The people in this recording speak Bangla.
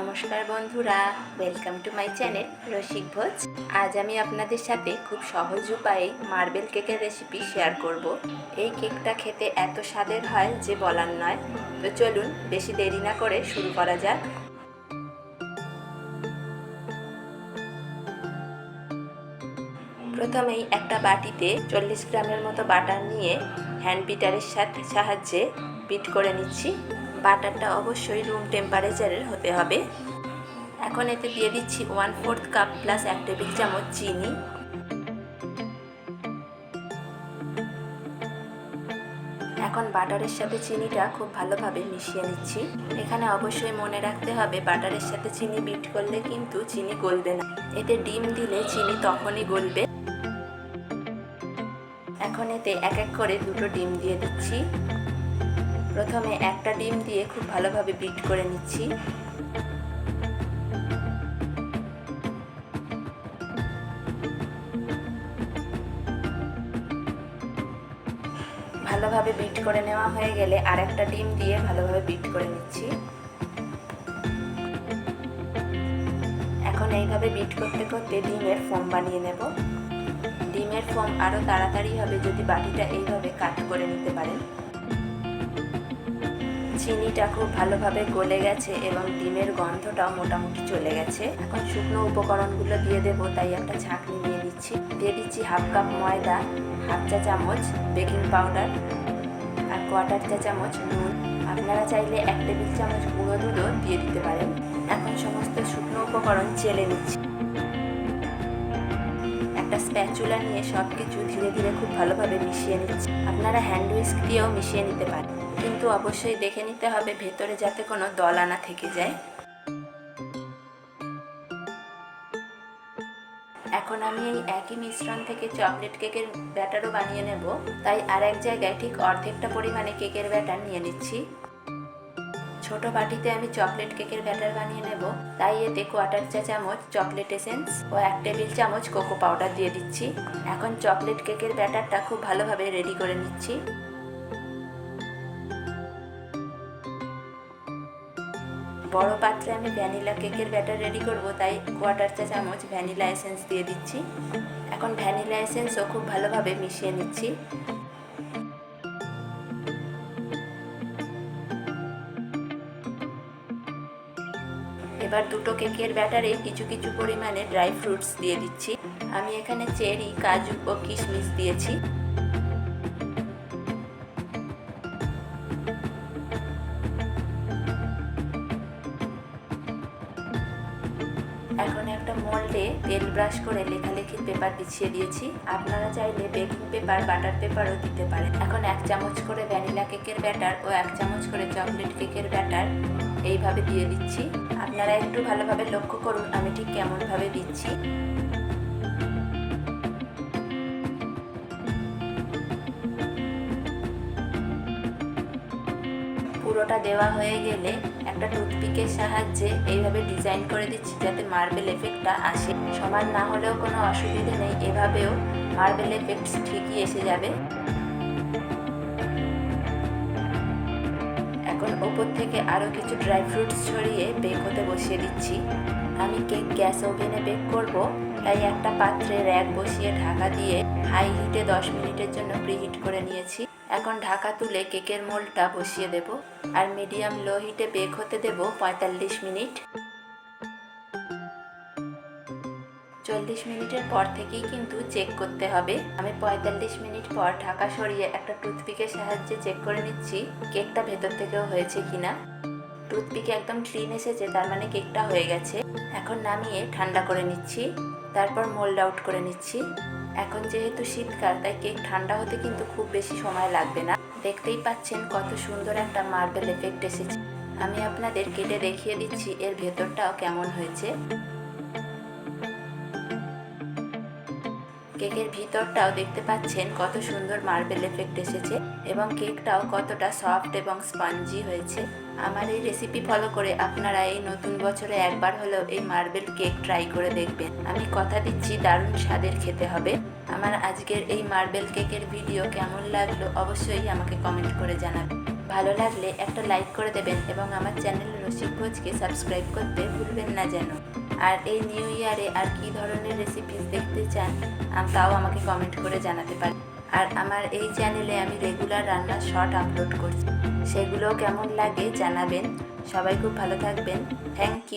নমস্কার বন্ধুরা ওয়েলকাম টু মাই চ্যানেল রসিক ভোজ। আজ আমি আপনাদের সাথে খুব সহজ উপায়ে মার্বেল কেকের রেসিপি শেয়ার করব। এই কেকটা খেতে এত স্বাদের হয় যে বলার নয়। তো চলুন, বেশি দেরি না করে শুরু করা যাক। প্রথমেই একটা বাটিতে চল্লিশ গ্রামের মতো বাটার নিয়ে হ্যান্ড বিটারের সাথে সাহায্যে বিট করে নিচ্ছি। বাটারটা অবশ্যই রুম টেম্পারেচারের হতে হবে। এখন এতে দিয়ে দিচ্ছি ওয়ান ফোর্থ কাপ প্লাস এক টেবিল চামচ চিনি। এখন বাটারের সাথে চিনিটা খুব ভালোভাবে মিশিয়ে নিচ্ছি। এখানে অবশ্যই মনে রাখতে হবে, বাটারের সাথে চিনি বিট করলে কিন্তু চিনি গলবে না। এতে ডিম দিলে চিনি তখনই গলবে। এখন এতে এক এক করে দুটো ডিম দিয়ে দিচ্ছি। প্রথমে একটা ডিম দিয়ে খুব ভালোভাবে বিট করে নিচ্ছি। ভালোভাবে বিট করে নেওয়া হয়ে গেলে আর একটা ডিম দিয়ে ভালোভাবে বিট করে নিচ্ছি। এখন এইভাবে বিট করতে করতে ডিমের ফোম বানিয়ে নেব। ডিমের ফোম আরও তাড়াতাড়ি হবে যদি বাটিটা এইভাবে কাট করে নিতে পারেন। চিনিটা খুব ভালোভাবে গলে গেছে এবং ডিমের গন্ধটাও মোটামুটি চলে গেছে। এখন শুকনো উপকরণগুলো দিয়ে দেব, তাই একটা ছাঁকনি নিয়ে নিচ্ছি। দিয়ে দিচ্ছি হাফ কাপ ময়দা, হাফ চা চামচ বেকিং পাউডার আর কোয়াটার চা চামচ নুন। আপনারা চাইলে এক টেবিল চামচ গুঁড়ো দুধও দিয়ে দিতে পারেন। এখন সমস্ত শুকনো উপকরণ চেলে নিচ্ছি। একটা স্প্যাচুলা নিয়ে সব কিছু ধীরে ধীরে খুব ভালোভাবে মিশিয়ে নিচ্ছি। আপনারা হ্যান্ড উইস্ক দিয়েও মিশিয়ে নিতে পারেন। কিন্তু অবশ্যই দেখে নিতে হবে ভেতরে যাতে কোনো দলা না থেকে যায়। এখন আমি এই একই মিশ্রণ থেকে চকলেট কেকের ব্যাটারও বানিয়ে নেব। তাই আর এক জায়গায় ঠিক অর্ধেকটা পরিমাণে কেকের ব্যাটার নিয়ে নিচ্ছি। ছোট বাটিতে আমি চকলেট কেকের ব্যাটার বানিয়ে নেব। তাই এতে কোয়ার্টার চা চামচ, চকলেট এসেন্স ও এক টেবিল চামচ কোকো পাউডার দিয়ে দিচ্ছি। এখন চকলেট কেকের ব্যাটারটা খুব ভালোভাবে রেডি করে নিচ্ছি। বড় পাত্রে আমি ভ্যানিলা কেকের ব্যাটার রেডি করব, তাই কোয়ার্টার চা চামচ ভ্যানিলা এসেন্স দিয়ে দিচ্ছি। এখন ভ্যানিলা এসেন্সও খুব ভালোভাবে মিশিয়ে নিচ্ছি। এবার দুটো কেকের ব্যাটারে কিছু কিছু পরিমাণে ড্রাই ফ্রুটস দিয়ে দিচ্ছি। আমি এখানে চেরি, কাজু ও কিশমিশ দিয়েছি। এখন একটা মোল্ডে তেল ব্রাশ করে লেখালেখির পেপার বিছিয়ে দিয়েছি। আপনারা চাইলে বেকিং পেপার বাটার পেপারও দিতে পারেন। এখন এক চামচ করে ভ্যানিলা কেকের ব্যাটার ও এক চামচ করে চকলেট কেকের ব্যাটার এইভাবে দিয়ে দিচ্ছি। আপনারা একটু ভালোভাবে লক্ষ্য করুন আমি ঠিক কেমনভাবে দিচ্ছি। পুরোটা দেওয়া হয়ে গেলে একটা টুথপিকের সাহায্যে এইভাবে ডিজাইন করে দিচ্ছি যাতে মার্বেল এফেক্টটা আসে। সমান না হলেও কোনো অসুবিধে নেই, এভাবেও মার্বেল এফেক্ট ঠিকই এসে যাবে। এখন ওপর থেকে আরও কিছু ড্রাই ফ্রুটস ছড়িয়ে বেক হতে বসিয়ে দিচ্ছি। আমি কেক গ্যাস ওভেনে বেক করব, তাই একটা পাত্রে র্যাক বসিয়ে ঢাকা দিয়ে হাই হিটে দশ মিনিটের জন্য প্রিহিট করে নিয়েছি। এখন ঢাকা তুলে কেকের মোলটা বসিয়ে দেব আর মিডিয়াম লো হিটে বেক হতে দেব পঁয়তাল্লিশ মিনিট। চল্লিশ মিনিটের পর থেকেই কিন্তু চেক করতে হবে। আমি পঁয়তাল্লিশ মিনিট পর ঢাকা সরিয়ে একটা টুথপিকের সাহায্যে চেক করে নিচ্ছি কেকটা ভেতর থেকেও হয়েছে কিনা। টুথপিকে একদম ক্লিন এসেছে, তার মানে কেকটা হয়ে গেছে। এখন নামিয়ে ঠান্ডা করে নিচ্ছি, তারপর মোল্ড আউট করে নিচ্ছি। এখন যেহেতু শীতকাল, তাই কেক ঠান্ডা হতে কিন্তু খুব বেশি সময় লাগবে না। দেখতেই পাচ্ছেন কত সুন্দর একটা মার্বেল এফেক্ট এসেছে। আমি আপনাদের কেটে দেখিয়ে দিচ্ছি এর ভেতরটাও কেমন হয়েছে। কেকের ভিতরটাও দেখতে পাচ্ছেন কত সুন্দর মার্বেল এফেক্ট এসেছে এবং কেকটাও কতটা সফট এবং স্পঞ্জি হয়েছে। আমার এই রেসিপি ফলো করে আপনারা এই নতুন বছরে একবার হলেও এই মার্বেল কেক ট্রাই করে দেখবেন। আমি কথা দিচ্ছি, দারুণ স্বাদের খেতে হবে। আমার আজকের এই মার্বেল কেকের ভিডিও কেমন লাগল অবশ্যই আমাকে কমেন্ট করে জানাবেন। ভালো লাগলে একটা লাইক করে দেবেন এবং আমার চ্যানেল রসিক ভোজকে সাবস্ক্রাইব করতে ভুলবেন না যেন। আর এই নিউ ইয়ারে আর কি ধরনের রেসিপিস দেখতে চান তাও আমাকে কমেন্ট করে জানাতে পারেন। আর আমার এই চ্যানেলে আমি রেগুলার রান্নার শর্ট আপলোড করছি। সেগুলো কেমন লাগে জানাবেন। সবাই খুব ভালো থাকবেন। Thank you